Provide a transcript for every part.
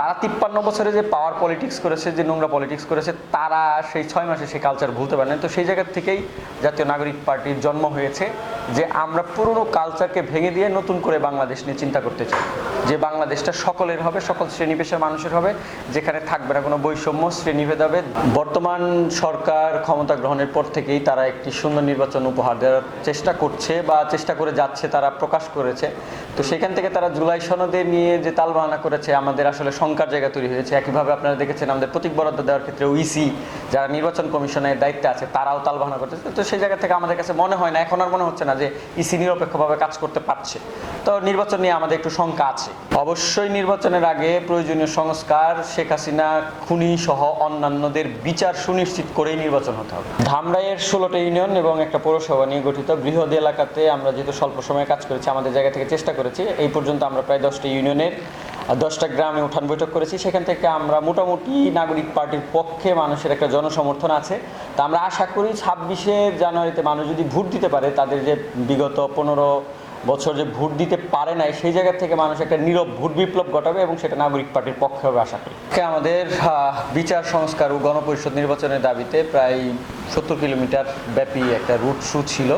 তারা তিপ্পান্ন বছরে যে পাওয়ার পলিটিক্স করেছে, যে নোংরা পলিটিক্স করেছে, তারা সেই ছয় মাসে সেই কালচার ভুলতে পারেন। তো সেই জায়গার থেকেই জাতীয় নাগরিক পার্টির জন্ম হয়েছে। যে আমরা পুরনো কালচারকে ভেঙে দিয়ে নতুন করে বাংলাদেশ নিয়ে চিন্তা করতে চাই। যে বাংলাদেশটা সকলের হবে, সকল শ্রেণি পেশার মানুষের হবে, যেখানে থাকবে না কোনো বৈষম্য শ্রেণীভেদ হবে বর্তমান সরকার ক্ষমতা গ্রহণের পর থেকেই তারা একটি সুন্দর নির্বাচন উপহার দেওয়ার চেষ্টা করছে বা চেষ্টা করে যাচ্ছে, তারা প্রকাশ করেছে। তো সেখান থেকে তারা জুলাই সনদে নিয়ে যে তালবাহানা করেছে, আমাদের আসলে শঙ্কার জায়গা তৈরি হয়েছে। একইভাবে আপনারা দেখেছেন আমাদের প্রতীক বরাদ্দ দেওয়ার ক্ষেত্রে ইসি যারা নির্বাচন কমিশনের দায়িত্বে আছে, তারাও তালবাহানা করতেছে। তো সেই জায়গা থেকে আমাদের কাছে মনে হয় না, এখন আর মনে হচ্ছে না যে ইসি নিরপেক্ষভাবে কাজ করতে পারছে। তো নির্বাচন নিয়ে আমাদের একটু শঙ্কা আছে। অবশ্যই নির্বাচনের আগে প্রয়োজনীয় সংস্কার, শেখ হাসিনা, খুনি সহ অন্যান্যদের বিচার সুনিশ্চিত করেই নির্বাচন হতে হবে। ধামরাইয়ের ষোলোটা ইউনিয়ন এবং একটা পৌরসভা নিয়ে গঠিত বৃহৎ এলাকাতে আমরা যেহেতু স্বল্প সময়ে কাজ করেছি, আমাদের জায়গা থেকে চেষ্টা করেছি, এই পর্যন্ত আমরা প্রায় দশটি ইউনিয়নের দশটা গ্রামে উঠান বৈঠক করেছি। সেখান থেকে আমরা মোটামুটি নাগরিক পার্টির পক্ষে মানুষের একটা জনসমর্থন আছে। তা আমরা আশা করি ছাব্বিশে জানুয়ারিতে মানুষ যদি ভোট দিতে পারে, তাদের যে বিগত পনেরো বছর যে ভোট দিতে পারে নাই, সেই জায়গা থেকে মানুষ একটা নীরব ভোট বিপ্লব ঘটাবে এবং সেটা নাগরিক পার্টির পক্ষে হবে আশা করি। আমাদের বিচার সংস্কার ও গণপরিষদ নির্বাচনের দাবিতে প্রায় সত্তর কিলোমিটার ব্যাপী একটা রুট শু ছিল।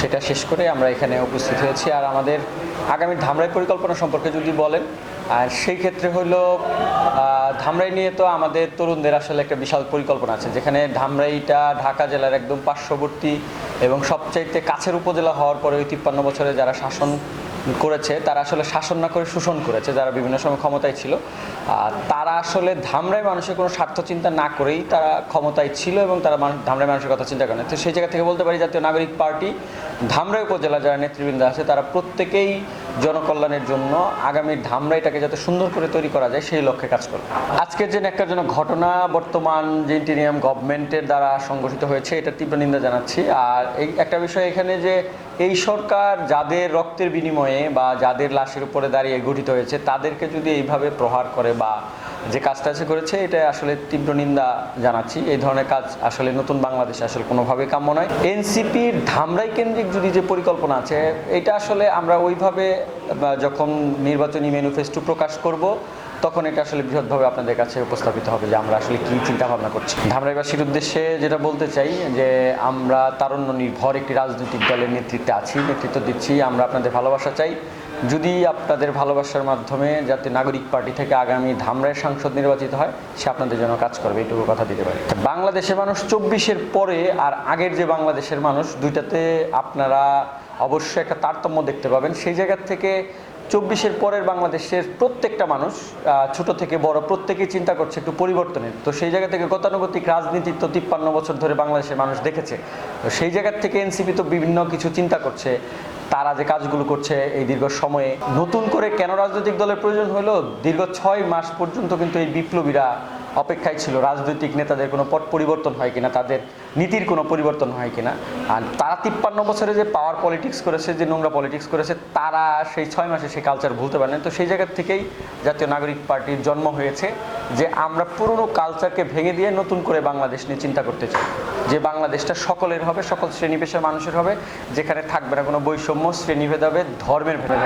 সেটা শেষ করে আমরা এখানে উপস্থিত হয়েছি। আর আমাদের আগামী ধামরাই পরিকল্পনা সম্পর্কে যদি বলেন, আর সেই ক্ষেত্রে হলো ধামরাই নিয়ে তো আমাদের তরুণদের আসলে একটা বিশাল পরিকল্পনা আছে, যেখানে ধামরাইটা ঢাকা জেলার একদম পার্শ্ববর্তী এবং সবচাইতে কাছের উপজেলা হওয়ার পরে ওই তিপ্পান্ন বছরে যারা শাসন করেছে, তারা আসলে শাসন না করে শোষণ করেছে, যারা বিভিন্ন সময় ক্ষমতায় ছিল। আর তারা আসলে ধামরাই মানুষের কোনো স্বার্থ চিন্তা না করেই তারা ক্ষমতায় ছিল এবং তারা ধামরাই মানুষের কথা চিন্তা করে না তো সেই জায়গা থেকে বলতে পারি জাতীয় নাগরিক পার্টি, ধামরাই উপজেলা যারা নেতৃবৃন্দ আছে, তারা প্রত্যেকেই জনকল্যাণের জন্য আগামী ধামরাইটাকে যাতে সুন্দর করে তৈরি করা যায়, সেই লক্ষ্যে কাজ করবে। আজকের যে একটা জন্য ঘটনা, বর্তমান যে ইন্টিরিয়াম গভর্নমেন্টের দ্বারা সংগঠিত হয়েছে এটা তীব্র নিন্দা জানাচ্ছি। আর এই একটা বিষয় এখানে যে এই সরকার যাদের রক্তের বিনিময়ে বা যাদের লাশের উপরে দাঁড়িয়ে গঠিত হয়েছে, তাদেরকে যদি এইভাবে প্রহার করে বা যে কাজটা সে করেছে, এটা আসলে তীব্র নিন্দা জানাচ্ছি। এই ধরনের কাজ আসলে নতুন বাংলাদেশে আসলে কোনোভাবে কাম্য নয়। এনসিপির ধামরাই কেন্দ্রিক যদি যে পরিকল্পনা আছে, এটা আসলে আমরা ওইভাবে যখন নির্বাচনী ম্যানিফেস্টো প্রকাশ করব তখন এটা আসলে বৃহৎভাবে আপনাদের কাছে উপস্থাপিত হবে যে আমরা আসলে কি চিন্তা ভাবনা করছি ধামরাইবাসীর উদ্দেশ্যে যেটা বলতে চাই যে আমরা তারুণ্য নির্ভর একটি রাজনৈতিক দলের নেতৃত্বে আছি, নেতৃত্ব দিচ্ছি, আমরা আপনাদের ভালোবাসা চাই। যদি আপনাদের ভালোবাসার মাধ্যমে যাতে নাগরিক পার্টি থেকে আগামী ধামরাইয়ের সাংসদ নির্বাচিত হয়, সে আপনাদের জন্য কাজ করবে এইটুকু কথা দিতে পারি। বাংলাদেশের মানুষ চব্বিশের পরে আর আগের যে বাংলাদেশের মানুষ, দুইটাতে আপনারা অবশ্যই একটা তারতম্য দেখতে পাবেন। সেই জায়গা থেকে চব্বিশের পরের বাংলাদেশের প্রত্যেকটা মানুষ ছোট থেকে বড় প্রত্যেকেই চিন্তা করছে একটু পরিবর্তনের। তো সেই জায়গা থেকে গতানুগতিক রাজনীতি তো তিপ্পান্ন বছর ধরে বাংলাদেশের মানুষ দেখেছে। তো সেই জায়গার থেকে এনসিপি তো বিভিন্ন কিছু চিন্তা করছে। তারা যে কাজগুলো করছে এই দীর্ঘ সময়ে, নতুন করে কেন রাজনৈতিক দলের প্রয়োজন হলো? দীর্ঘ ছয় মাস পর্যন্ত কিন্তু এই বিপ্লবীরা অপেক্ষায় ছিল, রাজনৈতিক নেতাদের কোনো পট পরিবর্তন হয় কিনা, তাদের নীতির কোনো পরিবর্তন হয় কিনা। আর তারা তিপ্পান্ন বছরে যে পাওয়ার পলিটিক্স করেছে, যে নোংরা পলিটিক্স করেছে, তারা সেই ছয় মাসে সেই কালচার ভুলতে পারেন। তো সেই জায়গা থেকেই জাতীয় নাগরিক পার্টির জন্ম হয়েছে যে আমরা পুরনো কালচারকে ভেঙে দিয়ে নতুন করে বাংলাদেশ নিয়ে চিন্তা করতে চাই। যে বাংলাদেশটা সকলের হবে, সকল শ্রেণি পেশার মানুষের হবে, যেখানে থাকবে না কোনো বৈষম্য শ্রেণীভেদ হবে ধর্মের ভেদে